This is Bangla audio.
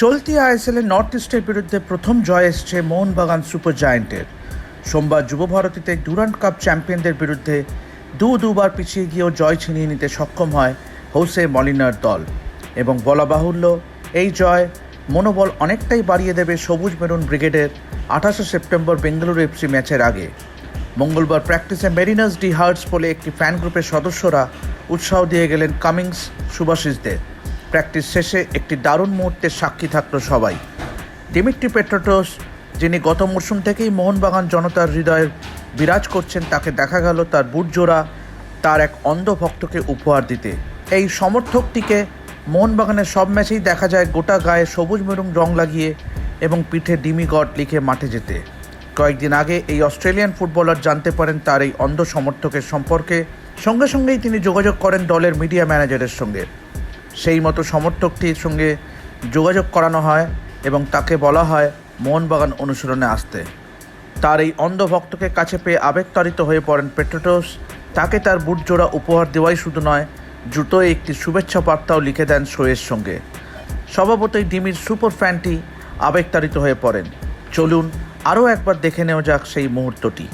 চলতি আইএসএলে নর্থ ইস্টের বিরুদ্ধে প্রথম জয় এসছে মোহনবাগান সুপার জায়েন্টের। সোমবার যুব ভারতীতে ডুরান্ট কাপ চ্যাম্পিয়নদের বিরুদ্ধে দু দুবার পিছিয়ে গিয়েও জয় ছিনিয়ে নিতে সক্ষম হয় হোসে মলিনার দল। এবং বলা বাহুল্য, এই জয় মনোবল অনেকটাই বাড়িয়ে দেবে সবুজ মেরুন ব্রিগেডের আঠাশে সেপ্টেম্বর বেঙ্গালুরু এফসি ম্যাচের আগে। মঙ্গলবার প্র্যাকটিসে মেরিনাস ডি হার্টস বলে একটি ফ্যান গ্রুপের সদস্যরা উৎসাহ দিয়ে গেলেন কামিংস সুভাষিসদের প্র্যাকটিস শেষে একটি দারুণ মুহূর্তের সাক্ষী থাকল সবাই। ডিমিট্রি পেট্রোটোস, যিনি গত মরশুম থেকেই মোহনবাগান জনতার হৃদয়ে বিরাজ করছেন, তাকে দেখা গেল তার বুটজোড়া, তার এক অন্ধ ভক্তকে উপহার দিতে। এই সমর্থকটিকে মোহনবাগানের সব ম্যাচেই দেখা যায় গোটা গায়ে সবুজ মেরুং রং লাগিয়ে এবং পিঠে ডিমি গড লিখে মাঠে যেতে। কয়েকদিন আগে এই অস্ট্রেলিয়ান ফুটবলার জানতে পারেন তার এই অন্ধ সমর্থকের সম্পর্কে। সঙ্গে সঙ্গেই তিনি যোগাযোগ করেন দলের মিডিয়া ম্যানেজারের সঙ্গে। সেই মতো সমর্থকটির সঙ্গে যোগাযোগ করানো হয় এবং তাকে বলা হয় মোহনবাগান অনুশীলনে আসতে। তার এই অন্ধ ভক্তকে কাছে পেয়ে আবেগতাড়িত হয়ে পড়েন পেট্রোটোস। তাকে তার বুট জোড়া উপহার দেওয়াই শুধু নয়, জুতোয় একটি শুভেচ্ছা বার্তাও লিখে দেন শোয়ের সঙ্গে। স্বভাবতই ডিমির সুপার ফ্যানটি আবেগতাড়িত হয়ে পড়েন। চলুন আরও একবার দেখে নেওয়া যাক সেই মুহূর্তটি।